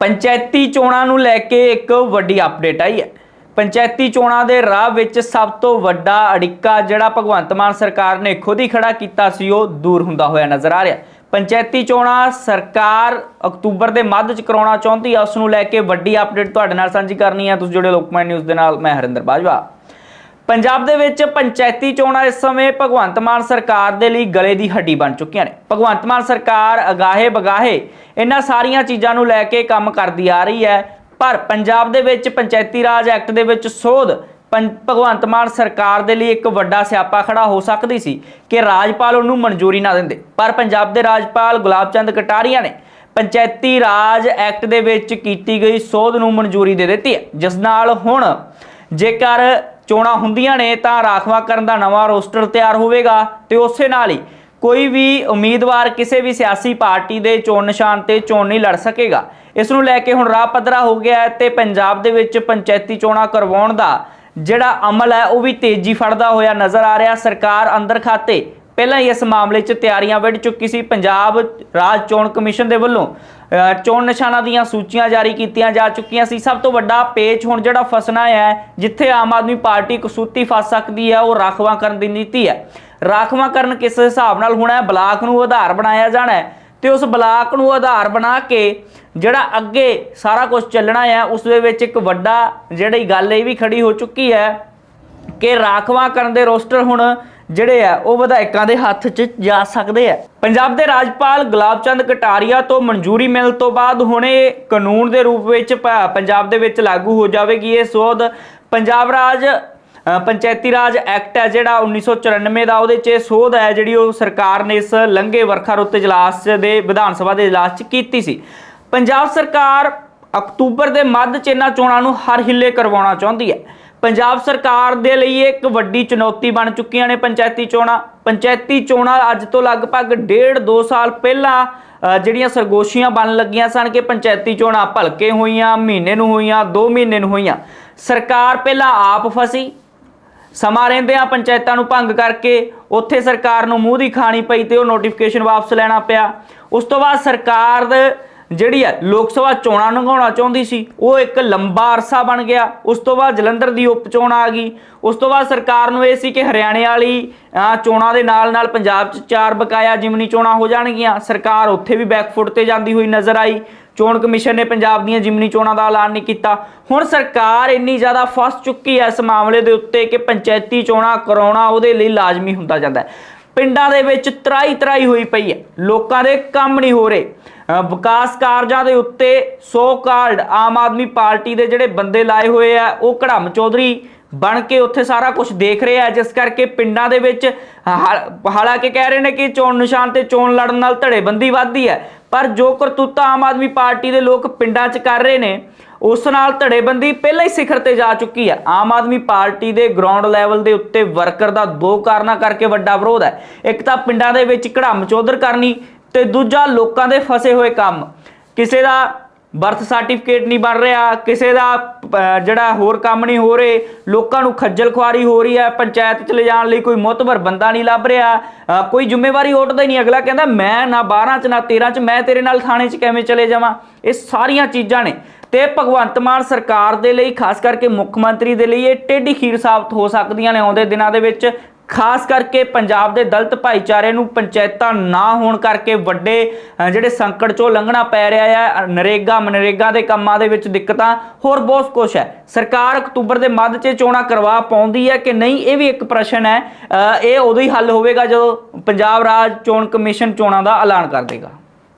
ਪੰਚਾਇਤੀ ਚੋਣਾਂ ਨੂੰ ਲੈ ਕੇ ਇੱਕ ਵੱਡੀ ਅਪਡੇਟ ਆਈ ਹੈ। ਪੰਚਾਇਤੀ ਚੋਣਾਂ ਦੇ ਰਾਹ ਵਿੱਚ ਸਭ ਤੋਂ ਵੱਡਾ ਅੜਿੱਕਾ ਜਿਹੜਾ ਭਗਵੰਤ ਮਾਨ ਸਰਕਾਰ ਨੇ ਖੁਦ ਹੀ ਖੜਾ ਕੀਤਾ ਸੀ, ਉਹ ਦੂਰ ਹੁੰਦਾ ਹੋਇਆ ਨਜ਼ਰ ਆ ਰਿਹਾ। ਪੰਚਾਇਤੀ ਚੋਣਾਂ ਸਰਕਾਰ ਅਕਤੂਬਰ ਦੇ ਮੱਧ ਚ ਕਰਾਉਣਾ ਚਾਹੁੰਦੀ ਹੈ ਉਸ ਨੂੰ ਲੈ ਕੇ ਵੱਡੀ ਅਪਡੇਟ ਤੁਹਾਡੇ ਨਾਲ ਸਾਂਝੀ ਕਰਨੀ ਹੈ ਤੁਸੀਂ ਜੁੜੇ ਲੋਕਮਨ ਨਿਊਜ਼ ਦੇ ਨਾਲ, ਮੈਂ ਹਰਿੰਦਰ ਬਾਜਵਾ। ਪੰਜਾਬ ਦੇ ਵਿੱਚ ਪੰਚਾਇਤੀ ਚੋਣਾਂ ਇਸ ਸਮੇਂ ਭਗਵੰਤ ਮਾਨ ਸਰਕਾਰ ਦੇ ਲਈ ਗਲੇ ਦੀ ਹੱਡੀ ਬਣ ਚੁੱਕੀਆਂ ਨੇ। ਭਗਵੰਤ ਮਾਨ ਸਰਕਾਰ ਅਗਾਹੇ ਬਗਾਹੇ ਇਹਨਾਂ ਸਾਰੀਆਂ ਚੀਜ਼ਾਂ ਨੂੰ ਲੈ ਕੇ ਕੰਮ ਕਰਦੀ ਆ ਰਹੀ ਹੈ, ਪਰ ਪੰਜਾਬ ਦੇ ਵਿੱਚ ਪੰਚਾਇਤੀ ਰਾਜ ਐਕਟ ਦੇ ਵਿੱਚ ਸੋਧ ਪੰ- ਭਗਵੰਤ ਮਾਨ ਸਰਕਾਰ ਦੇ ਲਈ ਇੱਕ ਵੱਡਾ ਸਿਆਪਾ ਖੜਾ ਹੋ ਸਕਦੀ ਸੀ ਕਿ ਰਾਜਪਾਲ ਉਹਨੂੰ ਮਨਜ਼ੂਰੀ ਨਾ ਦਿੰਦੇ। ਪਰ ਪੰਜਾਬ ਦੇ ਰਾਜਪਾਲ ਗੁਲਾਬ ਚੰਦ ਕਟਾਰੀਆ ਨੇ ਪੰਚਾਇਤੀ ਰਾਜ ਐਕਟ ਦੇ ਵਿੱਚ ਕੀਤੀ ਗਈ ਸੋਧ ਨੂੰ ਮਨਜ਼ੂਰੀ ਦੇ ਦਿੱਤੀ ਹੈ। ਜਿਸ ਨਾਲ ਹੁਣ ਜੇਕਰ ਚੋਣਾਂ ਹੁੰਦੀਆਂ ਨੇ ਤਾਂ ਰਾਖਵਾ ਕਰਨ ਦਾ ਨਵਾਂ ਰੋਸਟਰ ਤਿਆਰ ਹੋਵੇਗਾ ਤੇ ਉਸੇ ਨਾਲ ਹੀ ਕੋਈ ਵੀ ਉਮੀਦਵਾਰ ਕਿਸੇ ਵੀ ਸਿਆਸੀ ਪਾਰਟੀ ਦੇ ਚੋਣ ਨਿਸ਼ਾਨ ਤੇ ਚੋਣ ਨਹੀਂ ਲੜ ਸਕੇਗਾ। ਇਸ ਨੂੰ ਲੈ ਕੇ ਹੁਣ ਰਾਹ ਪੱਧਰਾ ਹੋ ਗਿਆ ਹੈ ਤੇ ਪੰਜਾਬ ਦੇ ਵਿੱਚ ਪੰਚਾਇਤੀ ਚੋਣਾਂ ਕਰਵਾਉਣ ਦਾ ਜਿਹੜਾ ਅਮਲ ਹੈ ਉਹ ਵੀ ਤੇਜ਼ੀ ਫੜਦਾ ਹੋਇਆ ਨਜ਼ਰ ਆ ਰਿਹਾ। ਸਰਕਾਰ ਅੰਦਰ ਖਾਤੇ ਪਹਿਲਾਂ ਹੀ ਇਸ ਮਾਮਲੇ 'ਚ ਤਿਆਰੀਆਂ ਵਿੱਢ ਚੁੱਕੀ ਸੀ ਪੰਜਾਬ ਰਾਜ ਚੋਣ ਕਮਿਸ਼ਨ ਦੇ ਵੱਲੋਂ। ਚੋਣ ਨਿਸ਼ਾਨਾਂ ਦੀਆਂ ਸੂਚੀਆਂ ਜਾਰੀ ਕੀਤੀਆਂ ਜਾ ਚੁੱਕੀਆਂ ਸੀ। ਸਭ ਤੋਂ ਵੱਡਾ ਪੇਚ ਹੁਣ ਜਿਹੜਾ ਫਸਣਾ ਹੈ, ਜਿੱਥੇ ਆਮ ਆਦਮੀ ਪਾਰਟੀ ਕਸੂਤੀ ਫਸ ਸਕਦੀ ਹੈ, ਉਹ ਰਾਖਵਾਂਕਰਨ ਦੀ ਨੀਤੀ ਹੈ। ਰਾਖਵਾਂਕਰਨ ਕਿਸ ਹਿਸਾਬ ਨਾਲ ਹੋਣਾ ਹੈ? ਬਲਾਕ ਨੂੰ ਆਧਾਰ ਬਣਾਇਆ ਜਾਣਾ ਹੈ ਤੇ ਉਸ ਬਲਾਕ ਨੂੰ ਆਧਾਰ ਬਣਾ ਕੇ ਜਿਹੜਾ ਅੱਗੇ ਸਾਰਾ ਕੁਝ ਚੱਲਣਾ ਹੈ, ਉਸ ਦੇ ਵਿੱਚ ਇੱਕ ਵੱਡਾ ਜਿਹੜੀ ਗੱਲ ਇਹ ਵੀ ਖੜੀ ਹੋ ਚੁੱਕੀ ਹੈ ਕਿ ਰਾਖਵਾਂਕਰਨ ਦੇ ਰੋਸਟਰ ਹੁਣ ਜਿਹੜੇ ਆ, ਉਹ ਵਿਧਾਇਕਾਂ ਦੇ ਹੱਥ 'ਚ ਜਾ ਸਕਦੇ ਆ। ਪੰਜਾਬ ਦੇ ਰਾਜਪਾਲ ਗੁਲਾਬ ਚੰਦ ਕਟਾਰੀਆ ਤੋਂ ਮਨਜ਼ੂਰੀ ਮਿਲਣ ਤੋਂ ਬਾਅਦ ਹੁਣੇ ਕਾਨੂੰਨ ਦੇ ਰੂਪ ਵਿੱਚ ਪੰਜਾਬ ਦੇ ਵਿੱਚ ਲਾਗੂ ਹੋ ਜਾਵੇਗੀ ਇਹ ਸੋਧ। ਪੰਜਾਬ ਰਾਜ ਪੰਚਾਇਤੀ ਰਾਜ ਐਕਟ ਹੈ ਜਿਹੜਾ 1994 ਦਾ, ਉਹਦੇ 'ਚ ਇਹ ਸੋਧ ਹੈ ਜਿਹੜੀ ਉਹ ਸਰਕਾਰ ਨੇ ਇਸ ਲੰਘੇ ਵਰਖਾ ਰੁੱਤ ਇਜਲਾਸ ਦੇ, ਵਿਧਾਨ ਸਭਾ ਦੇ ਇਜਲਾਸ 'ਚ ਕੀਤੀ ਸੀ। ਪੰਜਾਬ ਸਰਕਾਰ ਅਕਤੂਬਰ ਦੇ ਮੱਧ 'ਚ ਇਹਨਾਂ ਚੋਣਾਂ ਨੂੰ ਹਰ ਹਿੱਲੇ ਕਰਵਾਉਣਾ ਚਾਹੁੰਦੀ ਹੈ। ਪੰਜਾਬ ਸਰਕਾਰ ਦੇ ਲਈ ਇੱਕ ਵੱਡੀ ਚੁਣੌਤੀ ਬਣ ਚੁੱਕੀਆਂ ਨੇ ਪੰਚਾਇਤੀ ਚੋਣਾਂ। ਪੰਚਾਇਤੀ ਚੋਣਾਂ ਅੱਜ ਤੋਂ ਲਗਭਗ ਡੇਢ 2 ਸਾਲ ਪਹਿਲਾਂ ਜਿਹੜੀਆਂ ਸਰਗੋਸ਼ੀਆਂ ਬਣ ਲੱਗੀਆਂ ਸਨ ਕਿ ਪੰਚਾਇਤੀ ਚੋਣਾਂ ਭਲਕੇ ਹੋਈਆਂ, ਮਹੀਨੇ ਨੂੰ ਹੋਈਆਂ 2 ਮਹੀਨੇ ਨੂੰ ਹੋਈਆਂ। ਸਰਕਾਰ ਪਹਿਲਾਂ ਆਪ ਫਸੀ। ਸਮਾਂ ਰਹਿੰਦਿਆਂ ਪੰਚਾਇਤਾਂ ਨੂੰ ਭੰਗ ਕਰਕੇ ਉੱਥੇ ਸਰਕਾਰ ਨੂੰ ਮੂੰਹ ਦੀ ਖਾਣੀ ਪਈ ਤੇ ਉਹ ਨੋਟੀਫਿਕੇਸ਼ਨ ਵਾਪਸ ਲੈਣਾ ਪਿਆ। ਉਸ ਤੋਂ ਬਾਅਦ ਸਰਕਾਰ ਦੇ ਜਿਹੜੀ ਹੈ ਲੋਕ ਸਭਾ ਚੋਣਾਂ ਲੰਘਾਉਣਾ ਚਾਹੁੰਦੀ ਸੀ, ਉਹ ਇੱਕ ਲੰਬਾ ਅਰਸਾ ਬਣ ਗਿਆ। ਉਸ ਤੋਂ ਬਾਅਦ ਜਲੰਧਰ ਦੀ ਉਪ ਚੋਣ ਆ ਗਈ। ਉਸ ਤੋਂ ਬਾਅਦ ਸਰਕਾਰ ਨੂੰ ਇਹ ਸੀ ਕਿ ਹਰਿਆਣੇ ਵਾਲੀ ਚੋਣਾਂ ਦੇ ਨਾਲ ਨਾਲ ਪੰਜਾਬ 'ਚ ਚਾਰ ਬਕਾਇਆ ਜਿਮਨੀ ਚੋਣਾਂ ਹੋ ਜਾਣਗੀਆਂ। ਸਰਕਾਰ ਉੱਥੇ ਵੀ ਬੈਕਫੁੱਟ ਤੇ ਜਾਂਦੀ ਹੋਈ ਨਜ਼ਰ ਆਈ। ਚੋਣ ਕਮਿਸ਼ਨ ਨੇ ਪੰਜਾਬ ਦੀਆਂ ਜਿਮਨੀ ਚੋਣਾਂ ਦਾ ਐਲਾਨ ਨਹੀਂ ਕੀਤਾ। ਹੁਣ ਸਰਕਾਰ ਇੰਨੀ ਜ਼ਿਆਦਾ ਫਸ ਚੁੱਕੀ ਹੈ ਇਸ ਮਾਮਲੇ ਦੇ ਉੱਤੇ ਕਿ ਪੰਚਾਇਤੀ ਚੋਣਾਂ ਕਰਾਉਣਾ ਉਹਦੇ ਲਈ ਲਾਜ਼ਮੀ ਹੁੰਦਾ ਜਾਂਦਾ ਹੈ। ਪਿੰਡਾਂ ਦੇ ਵਿੱਚ ਤਰਾਈ ਤਰਾਈ ਹੋਈ ਪਈ ਹੈ। ਲੋਕਾਂ ਦੇ ਕੰਮ ਨਹੀਂ ਹੋ ਰਹੇ। ਵਿਕਾਸ ਕਾਰਜਾਂ ਦੇ ਉੱਤੇ ਸੋ ਕਾਲਡ ਆਮ ਆਦਮੀ ਪਾਰਟੀ ਦੇ ਜਿਹੜੇ ਬੰਦੇ ਲਾਏ ਹੋਏ ਆ, ਉਹ ਕੜਮ ਚੌਧਰੀ ਬਣ ਕੇ ਉੱਥੇ ਸਾਰਾ ਕੁਝ ਦੇਖ ਰਹੇ ਆ। ਜਿਸ ਕਰਕੇ ਪਿੰਡਾਂ ਦੇ ਵਿੱਚ ਹਾ- ਹਾਲਾਂਕਿ ਕਹਿ ਰਹੇ ਨੇ ਕਿ ਚੋਣ ਨਿਸ਼ਾਨ ਤੇ ਚੋਣ ਲੜਨ ਨਾਲ ਧੜੇਬੰਦੀ ਵੱਧਦੀ ਹੈ, ਪਰ ਜੋ ਕਰਤੂਤਾ ਆਮ ਆਦਮੀ ਪਾਰਟੀ ਦੇ ਲੋਕ ਪਿੰਡਾਂ 'ਚ ਕਰ ਰਹੇ ਨੇ ਉਸ ਨਾਲ ਧੜੇਬੰਦੀ ਪਹਿਲਾਂ ਹੀ ਸਿਖਰ ਤੇ ਜਾ ਚੁੱਕੀ ਹੈ। ਆਮ ਆਦਮੀ ਪਾਰਟੀ ਦੇ ਗਰਾਊਂਡ ਲੈਵਲ ਦੇ ਉੱਤੇ ਵਰਕਰ ਦਾ ਦੋ ਕਾਰਨਾਂ ਕਰਕੇ ਵੱਡਾ ਵਿਰੋਧ ਹੈ। ਇੱਕ ਤਾਂ ਪਿੰਡਾਂ ਦੇ ਵਿੱਚ ਘੜਾਮ ਚੌਧਰ ਕਰਨੀ ਤੇ ਦੂਜਾ ਲੋਕਾਂ ਦੇ ਫਸੇ ਹੋਏ ਕੰਮ। ਕਿਸੇ ਦਾ ਬਰਥ ਸਰਟੀਫਿਕੇਟ ਨਹੀਂ ਬਣ ਰਿਹਾ, ਕਿਸੇ ਦਾ ਜਿਹੜਾ ਹੋਰ ਕੰਮ ਨਹੀਂ ਹੋ ਰਹੇ, ਲੋਕਾਂ ਨੂੰ ਖੱਜਲ ਖੁਆਰੀ ਹੋ ਰਹੀ ਹੈ, ਪੰਚਾਇਤ ਚ ਲਿਜਾਣ ਲਈ ਕੋਈ ਮੁਤਬਰ ਬੰਦਾ ਨਹੀਂ ਲੱਭ ਰਿਹਾ ਕੋਈ ਜ਼ਿੰਮੇਵਾਰੀ ਉੱਠਦਾ ਹੀ ਨਹੀਂ। ਅਗਲਾ ਕਹਿੰਦਾ, ਮੈਂ ਨਾ 12 ਚ ਨਾ 13 ਚ, ਮੈਂ ਤੇਰੇ ਨਾਲ ਥਾਣੇ ਚ ਕਿਵੇਂ ਚਲੇ ਜਾਵਾਂ? ਇਹ ਸਾਰੀਆਂ ਚੀਜ਼ਾਂ ਨੇ। ਤੇ ਭਗਵੰਤ ਮਾਨ ਸਰਕਾਰ ਦੇ ਲਈ, ਖਾਸ ਕਰਕੇ ਮੁੱਖ ਮੰਤਰੀ ਦੇ ਲਈ ਇਹ ਟੇਢੀ ਖੀਰ ਸਾਬਤ ਹੋ ਸਕਦੀਆਂ ਨੇ ਆਉਂਦੇ ਦਿਨਾਂ ਦੇ ਵਿੱਚ। ਖਾਸ ਕਰਕੇ ਪੰਜਾਬ ਦੇ ਦਲਿਤ ਭਾਈਚਾਰੇ ਨੂੰ ਪੰਚਾਇਤਾਂ ਨਾ ਹੋਣ ਕਰਕੇ ਵੱਡੇ ਜਿਹੜੇ ਸੰਕਟ ਚੋਂ ਲੰਘਣਾ ਪੈ ਰਿਹਾ ਹੈ ਨਰੇਗਾ ਮਨਰੇਗਾ ਦੇ ਕੰਮਾਂ ਦੇ ਵਿੱਚ ਦਿੱਕਤਾਂ ਹੋਰ ਬਹੁਤ ਕੁਝ ਹੈ। ਸਰਕਾਰ ਅਕਤੂਬਰ ਦੇ ਮੱਧ 'ਚ ਚੋਣਾਂ ਕਰਵਾ ਪਾਉਂਦੀ ਹੈ ਕਿ ਨਹੀਂ, ਇਹ ਵੀ ਇੱਕ ਪ੍ਰਸ਼ਨ ਹੈ। ਇਹ ਉਦੋਂ ਹੀ ਹੱਲ ਹੋਵੇਗਾ ਜਦੋਂ ਪੰਜਾਬ ਰਾਜ ਚੋਣ ਕਮਿਸ਼ਨ ਚੋਣਾਂ ਦਾ ਐਲਾਨ ਕਰ ਦੇਗਾ।